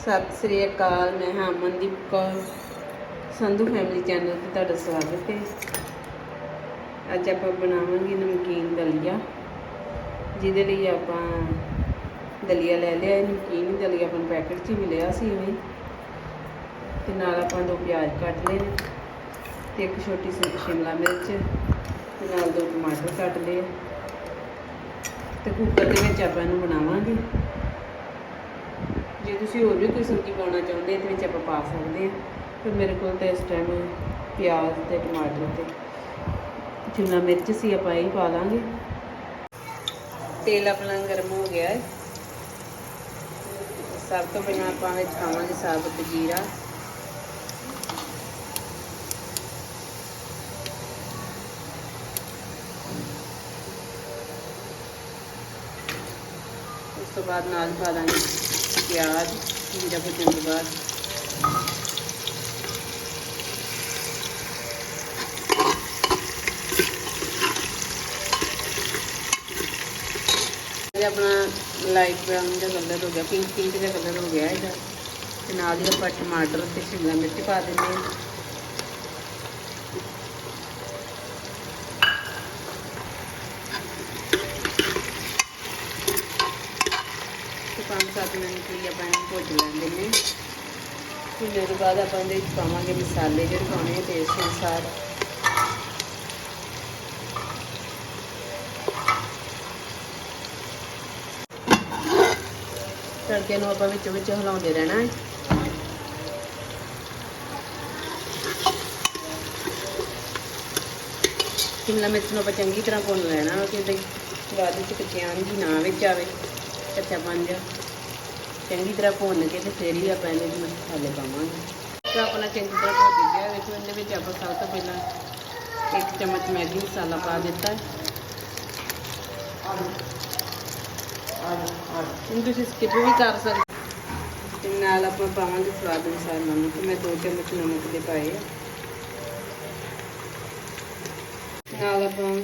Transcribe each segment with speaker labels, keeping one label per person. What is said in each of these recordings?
Speaker 1: ਸਤਿ ਸ੍ਰੀ ਅਕਾਲ, ਮੈਂ ਹਾਂ Amandeep Kaur, Sandhu family channel ਤੇ ਤੁਹਾਡਾ ਸਵਾਗਤ ਹੈ। ਅੱਜ ਆਪਾਂ ਬਣਾਵਾਂਗੇ ਨਮਕੀਨ ਦਲੀਆ, ਜਿਹਦੇ ਲਈ ਆਪਾਂ ਦਲੀਆ ਲੈ ਲਿਆ, ਇਹ ਨਮਕੀਨ ਦਲੀਆ ਆਪਾਂ ਨੂੰ ਪੈਕਟ 'ਚ ਹੀ ਮਿਲਿਆ ਸੀ ਇਵੇਂ ਤੇ ਨਾਲ ਆਪਾਂ ਦੋ ਪਿਆਜ਼ ਕੱਟ ਲਏ ਨੇ ਤੇ ਇੱਕ ਛੋਟੀ ਜਿਹੀ ਸ਼ਿਮਲਾ ਮਿਰਚ, ਤੇ ਨਾਲ ਦੋ ਟਮਾਟਰ ਕੱਟ ਲਏ। ਤੇ ਕੁੱਕਰ ਦੇ ਵਿੱਚ ਆਪਾਂ ਇਹਨੂੰ ਬਣਾਵਾਂਗੇ। ਜੇ ਤੁਸੀਂ ਹੋਰ ਵੀ ਕੋਈ ਸਬਜ਼ੀ ਪਾਉਣਾ ਚਾਹੁੰਦੇ, ਇਹਦੇ ਵਿੱਚ ਆਪਾਂ ਪਾ ਸਕਦੇ ਹਾਂ। ਫਿਰ ਮੇਰੇ ਕੋਲ ਤਾਂ ਇਸ ਟਾਈਮ ਪਿਆਜ਼ ਤੇ ਟਮਾਟਰ ਤੇ ਸ਼ਿਮਲਾ ਮਿਰਚ ਸੀ ਆਪਾਂ ਇਹ ਪਾ ਲਾਂਗੇ। ਤੇਲ ਆਪਣਾ ਗਰਮ ਹੋ ਗਿਆ ਹੈ। ਸਭ ਤੋਂ ਪਹਿਲਾਂ ਆਪਾਂ ਵਿੱਚ ਪਾਵਾਂਗੇ ਸਾਬਤ ਜੀਰਾ। ਉਸ ਤੋਂ ਬਾਅਦ ਨਾਲ ਪਾ ਦਾਂਗੇ ਪਿਆਜ਼ ਜੀਰਾ ਭੁੰਨਣ ਤੋਂ ਬਾਅਦ। ਇਹ ਆਪਣਾ ਲਾਈਟ ਬ੍ਰਾਊਨ ਦਾ ਕਲਰ ਹੋ ਗਿਆ ਪਿੰਕ ਪਿੰਕ ਦਾ ਕਲਰ ਹੋ ਗਿਆ ਇਹਦਾ। ਤੇ ਨਾਲ ਹੀ ਆਪਾਂ ਟਮਾਟਰ ਤੇ ਸ਼ਿਮਲਾ ਮਿਰਚ ਪਾ ਦਿੰਦੇ ਹਾਂ। ਤੇ ਪੰਜ ਸੱਤ ਮਿੰਟ ਲਈ ਆਪਾਂ ਇਹਨੂੰ ਭੁੱਜ ਲੈਂਦੇ ਨੇ। ਭੁੱਜਣ ਤੋਂ ਬਾਅਦ ਆਪਾਂ ਇਹਦੇ ਵਿੱਚ ਪਾਵਾਂਗੇ ਮਸਾਲੇ ਜਿਹੜੇ ਪਾਉਣੇ ਆ ਟੇਸਟ ਅਨੁਸਾਰ ਤੜਕੇ ਨੂੰ ਆਪਾਂ ਵਿੱਚ ਵਿੱਚ ਹਿਲਾਉਂਦੇ ਰਹਿਣਾ ਹੈ। ਸ਼ਿਮਲਾ ਮਿਰਚ ਨੂੰ ਆਪਾਂ ਚੰਗੀ ਤਰ੍ਹਾਂ ਭੁੰਨ ਲੈਣਾ ਕਿ ਬਾਅਦ ਵਿੱਚ ਕੱਚਿਆਂ ਦੀ ਨਾ ਵਿੱਚ ਆਵੇ, ਕੱਚਾ ਬਣ ਜਾ। ਚੰਗੀ ਤਰ੍ਹਾਂ ਭੁੰਨ ਕੇ ਤੇ ਫਿਰ ਹੀ ਆਪਾਂ ਇਹਦੇ ਵਿੱਚ ਮਸਾਲੇ ਪਾਵਾਂਗੇ। ਤਾਂ ਆਪਣਾ ਚੰਗੀ ਤਰ੍ਹਾਂ ਭੁੱਜ ਗਿਆ ਵੇਖੋ ਇਹਦੇ ਵਿੱਚ ਆਪਾਂ ਸਭ ਤੋਂ ਪਹਿਲਾਂ ਇੱਕ ਚਮਚ ਮੈਗੀ ਮਸਾਲਾ ਪਾ ਦਿੱਤਾ। ਇਹਨੂੰ ਤੁਸੀਂ ਸਕਿਪ ਵੀ ਕਰ ਸਕਦੇ ਤੇ ਨਾਲ ਆਪਾਂ ਪਾਵਾਂਗੇ ਸਵਾਦ ਅਨੁਸਾਰ ਨਮਕ। ਮੈਂ ਦੋ ਚਮਚ ਨਮਕ ਦੇ ਪਾਏ ਆ। ਨਾਲ ਆਪਾਂ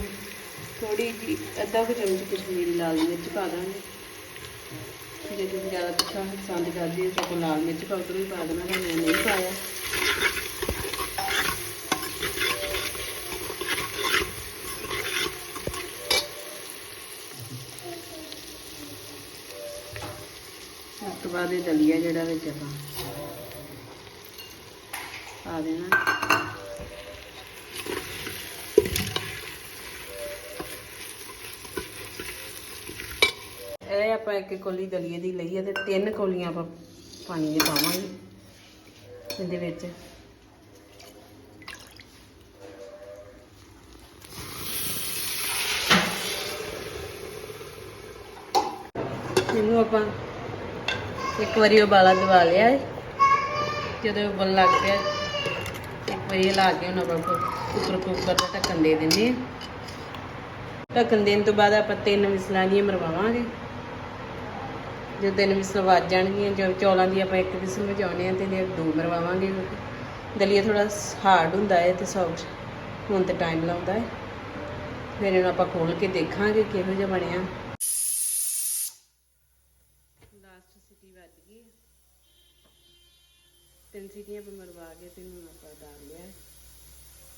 Speaker 1: ਥੋੜੀ ਜੀ ਅੱਧਾ ਕੁ ਚਮਚ ਕਸ਼ਮੀਰੀ ਲਾਲ ਮਿਰਚ ਪਾ ਦਾਂਗੇ। ਜੇ ਤੁਸੀਂ ਜ਼ਿਆਦਾ ਤਿੱਖਾ ਪਸੰਦ ਕਰਦੇ ਹੋ ਤਾਂ ਆਪਾਂ ਲਾਲ ਮਿਰਚ ਪਾਊਡਰ ਵੀ ਪਾ ਦੇਣਾ, ਮੈਂ ਨਹੀਂ ਪਾਇਆ। ਉਸ ਤੋਂ ਬਾਅਦ ਇਹ ਦਲੀਆ ਜਿਹੜਾ ਵਿੱਚ ਆਪਾਂ ਪਾ ਦੇਣਾ। ਇਹ ਆਪਾਂ ਇੱਕ ਕੋਲੀ ਦਲੀਏ ਦੀ ਲਈ ਹੈ ਤੇ ਤਿੰਨ ਕੋਲੀਆਂ ਆਪਾਂ ਪਾਣੀ ਦੇ ਪਾਵਾਂਗੇ ਇਹਦੇ ਵਿੱਚ। ਇਹਨੂੰ ਆਪਾਂ ਇੱਕ ਵਾਰੀ ਉਬਾਲਾ ਦਵਾ ਲਿਆ ਹੈ ਜਦੋਂ ਉਬਲ ਲੱਗ ਪਿਆ, ਇੱਕ ਵਾਰੀ ਲਾ ਕੇ ਹੁਣ ਆਪਾਂ ਉੱਪਰ ਕੁੱਕਰ ਦਾ ਢੱਕਣ ਦੇ ਦਿੰਦੇ ਹਾਂ ਢੱਕਣ ਦੇਣ ਤੋਂ ਬਾਅਦ ਆਪਾਂ ਤਿੰਨ ਵਿਸਲਾਂ ਦੀਆਂ ਮਰਵਾਵਾਂਗੇ। ਜੋ ਤਿੰਨ ਵਿਸਲ ਵੱਜ ਜਾਣਗੀਆਂ, ਜੋ ਚੌਲਾਂ ਦੀ ਆਪਾਂ ਇੱਕ ਵਿਸਲ ਵਜਾਉਣੇ ਆ ਤੇ ਜੇ ਦੋ ਮਰਵਾਵਾਂਗੇ ਦਲੀਆ ਥੋੜਾ ਹਾਰਡ ਹੁੰਦਾ ਹੈ ਤੇ ਸੌਫਟ ਹੁਣ ਤੇ ਟਾਈਮ ਲੱਗਦਾ ਹੈ ਫਿਰ ਇਹਨੂੰ ਆਪਾਂ ਖੋਲ ਕੇ ਦੇਖਾਂਗੇ ਕਿਹੋ ਜਿਹਾ ਬਣਿਆ। ਲਾਸਟ ਸਿਟੀ ਵੱਜ ਗਈ ਤਿੰਨ ਸੀਟੀਆਂ ਪਰ ਮਰਵਾ ਕੇ ਤੇ ਹੁਣ ਆਪਾਂ ਡਾਲ ਲਿਆ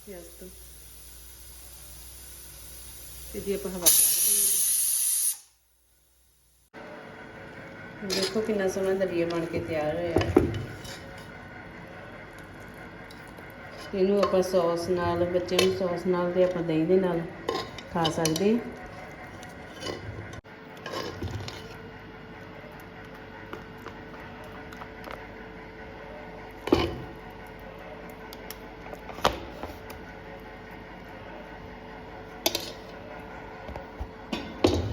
Speaker 1: ਗੈਸ ਤੋਂ ਤੇ ਦੀ ਆਪਾਂ ਹਵਾ ਕੱਢ ਦਿੰਦੇ ਹਾਂ ਦੇਖੋ ਕਿੰਨਾ ਸੋਹਣਾ ਦਲੀਆ ਬਣ ਕੇ ਤਿਆਰ ਹੋਇਆ। ਇਹਨੂੰ ਆਪਾਂ ਸੌਸ ਨਾਲ ਬੱਚੇ ਨੂੰ ਸੌਸ ਨਾਲ ਤੇ ਆਪਾਂ ਦਹੀਂ ਦੇ ਨਾਲ ਖਾ ਸਕਦੇ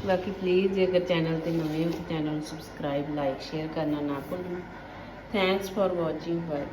Speaker 1: ਬਾਕੀ ਪਲੀਜ਼ ਜੇਕਰ ਚੈਨਲ ਤੇ ਨਵੇਂ ਹੋ ਤਾਂ ਚੈਨਲ ਨੂੰ ਸਬਸਕ੍ਰਾਈਬ ਲਾਈਕ ਸ਼ੇਅਰ ਕਰਨਾ ਨਾ ਭੁੱਲਣਾ। Thanks for watching bye